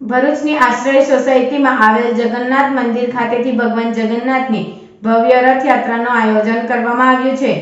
ભરૂચની આશ્રય સોસાયટીમાં આવેલ જગન્નાથ મંદિર ખાતેથી ભગવાન જગન્નાથની ભવ્ય રથયાત્રાનું આયોજન કરવામાં આવ્યું છે.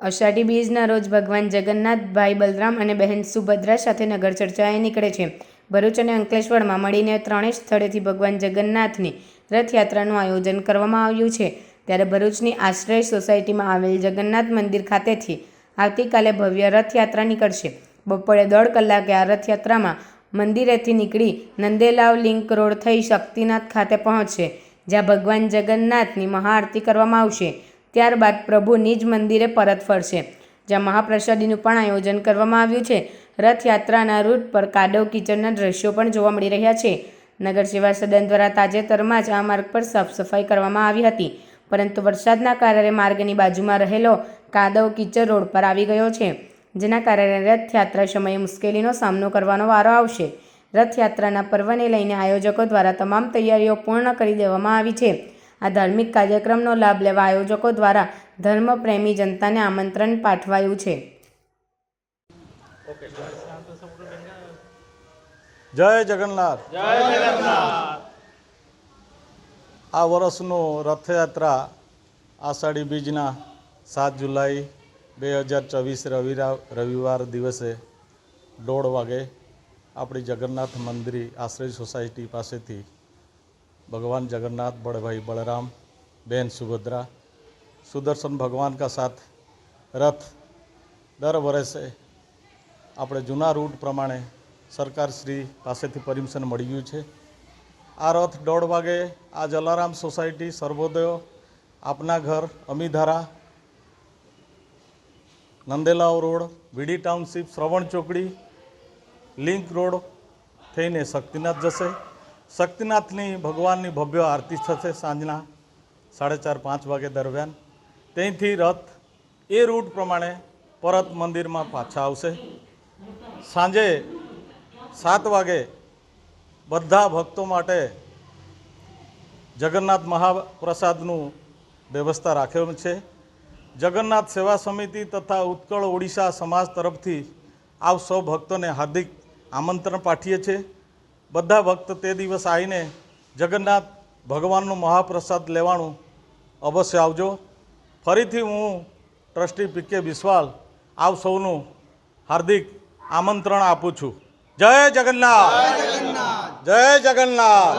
અષાઢી બીજના રોજ ભગવાન જગન્નાથ, ભાઈ બલરામ અને બહેન સુભદ્રા સાથે નગર ચર્ચાએ નીકળે છે. ભરૂચ અને અંકલેશ્વરમાં મળીને ત્રણેય સ્થળેથી ભગવાન જગન્નાથની રથયાત્રાનું આયોજન કરવામાં આવ્યું છે. ત્યારે ભરૂચની આશ્રય સોસાયટીમાં આવેલ જગન્નાથ મંદિર ખાતેથી આવતીકાલે ભવ્ય રથયાત્રા નીકળશે. બપોરે દોઢ કલાકે આ રથયાત્રામાં મંદિરેથી નીકળી નંદેલાવ લિંક રોડ થઈ શક્તિનાથ ખાતે પહોંચશે જ્યાં ભગવાન જગન્નાથની મહાઆરતી કરવામાં આવશે. ત્યારબાદ પ્રભુ નિજ મંદિરે પરત ફરશે, જ્યાં મહાપ્રસાદીનું પણ આયોજન કરવામાં આવ્યું છે. રથયાત્રાના રૂટ પર કાદવ કિચનના દ્રશ્યો પણ જોવા મળી રહ્યા છે. નગર સેવા સદન દ્વારા તાજેતરમાં જ આ માર્ગ પર સાફ સફાઈ કરવામાં આવી હતી, પરંતુ વરસાદના કારણે માર્ગની બાજુમાં રહેલો કાદવ કીચડ રોડ પર આવી ગયો છે. જેના કારણે રથયાત્રા સમયે મુશ્કેલીનો સામનો કરવાનો વારો આવશે. રથયાત્રાના પર્વને લઈને આયોજકો દ્વારા તમામ તૈયારીઓ પૂર્ણ કરી દેવામાં આવી છે. આ ધાર્મિક કાર્યક્રમનો લાભ લેવા આયોજકો દ્વારા ધર્મપ્રેમી જનતાને આમંત્રણ પાઠવાયું છે. જય જગન્નાથ. જય જગન્નાથ. આ વર્ષનો રથયાત્રા આષાઢી બીજના સાત જુલાઈ બે હજાર ચોવીસ રવિરા, રવિવાર દિવસે દોઢ વાગે આપણી જગન્નાથ મંદિર આશ્રય સોસાયટી પાસેથી ભગવાન જગન્નાથ, બળભાઈ બળરામ, બેન સુભદ્રા, સુદર્શન ભગવાન કા સાથ રથ દર વર્ષે આપણે જૂના રૂટ પ્રમાણે સરકાર શ્રી પાસેથી પરમિશન મળ્યું છે. આ રથ દોઢ વાગે આ જલારામ સોસાયટી, સર્વોદય, આપના ઘર, Amidhara Nandelav road V D township, Shravan ચોકડી, લિંક રોડ થઈને શક્તિનાથ જશે. શક્તિનાથની ભગવાનની ભવ્ય આરતી થશે સાંજના સાડા ચાર, પાંચ વાગે દરમિયાન. ત્યાંથી રથ એ રૂટ પ્રમાણે પરત મંદિરમાં પાછા આવશે. સાંજે સાત વાગે બધા ભક્તો માટે જગન્નાથ મહાપ્રસાદનું વ્યવસ્થા રાખેલું છે. જગન્નાથ સેવા સમિતિ તથા ઉત્કળ ઓડિશા સમાજ તરફથી આવ સૌ ભક્તોને હાર્દિક આમંત્રણ પાઠીએ છીએ. બધા ભક્ત તે દિવસ આવીને જગન્નાથ ભગવાનનું મહાપ્રસાદ લેવાનું અવશ્ય આવજો. ફરીથી હું ટ્રસ્ટી પી કે બિસ્વાલ આવ સૌનું હાર્દિક આમંત્રણ આપું છું. જય જગન્નાથ! જય જગન્નાથ!